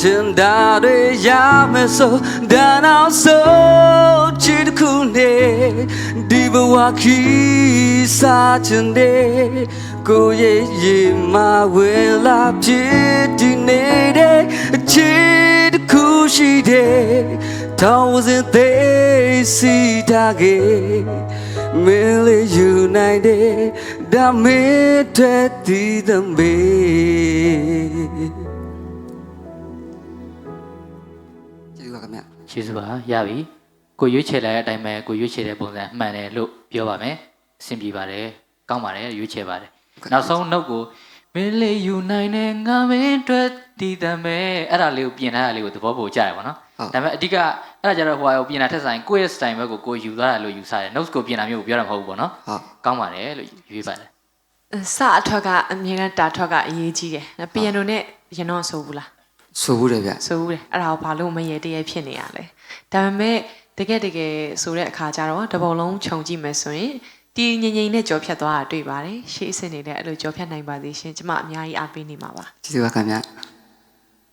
ချင်တာတွေရမယ်ဆိုဒါနောက်ဆုံးချစ်တစ်ခုနဲ့ဒီဘဝခီးစားချင်တယ်ကိုရဲ့ရေမဝင်လာဖြစ်ဒီနေတဲ့ချစ်တစ်ခုရှိတယ်ထောင်စင်သေးစီထားခဲ့မင်းလေးယူနိုင်တယ်ဒါမင်းတဲ့ဒီသမီး ပါခင်ဗျကျေးဇူးပါရပြီကိုရွေးချယ်လိုက်တဲ့အတိုင်းပဲကိုရွေးချယ်တဲ့ပုံစံအမှန်တယ်လို့ပြောပါမယ်အဆင်ပြေပါတယ်ကောင်းပါတယ်ရွေးချယ်ပါတယ်နောက်ဆုံးနှုတ်ကိုမင်းလေးယူနိုင်တဲ့ငါမင်းအတွက်တည်တယ်မဲအဲ့ဒါလေးကိုပြင်ထားတာလေးကိုသဘောပိုကျရပါတော့ဒါပေမဲ့အဓိကအဲ့ဒါကြတော့ဟိုဟာကိုပြင်တာထက်ဆိုင်ကိုယ့်ရဲ့ style ဘက်ကိုကိုယူသွားတာလို့ယူဆတယ် notes ကိုပြင်တာမျိုးကိုပြောတာမဟုတ်ဘူးပေါ့နော်ဟုတ်ကောင်းပါတယ်လို့ရွေးပါတယ်စအထွက်ကအမြဲတမ်းတာထွက်ကအရေးကြီးတယ်ပီယန်နိုနဲ့ရင်တော့ဆိုဘူးလား ဆိုဘူးတယ်ဗျဆိုဘူးတယ်အဲ့ဒါကိုဘာလို့မရေတရေဖြစ်နေရလဲဒါပေမဲ့တကယ်တကယ်ဆိုတဲ့အခါကျတော့တပုံလုံးခြုံကြည့်မယ်ဆိုရင်တီငင်ငင်နဲ့ကြော်ဖြတ်သွားတာတွေ့ပါတယ်ရှေ့အစ်စ်နေတဲ့အဲ့လိုကြော်ဖြတ်နိုင်ပါသေးရှင်ကျမအများကြီးအားပေးနေမှာပါကျေးဇူးပါခင်ဗျ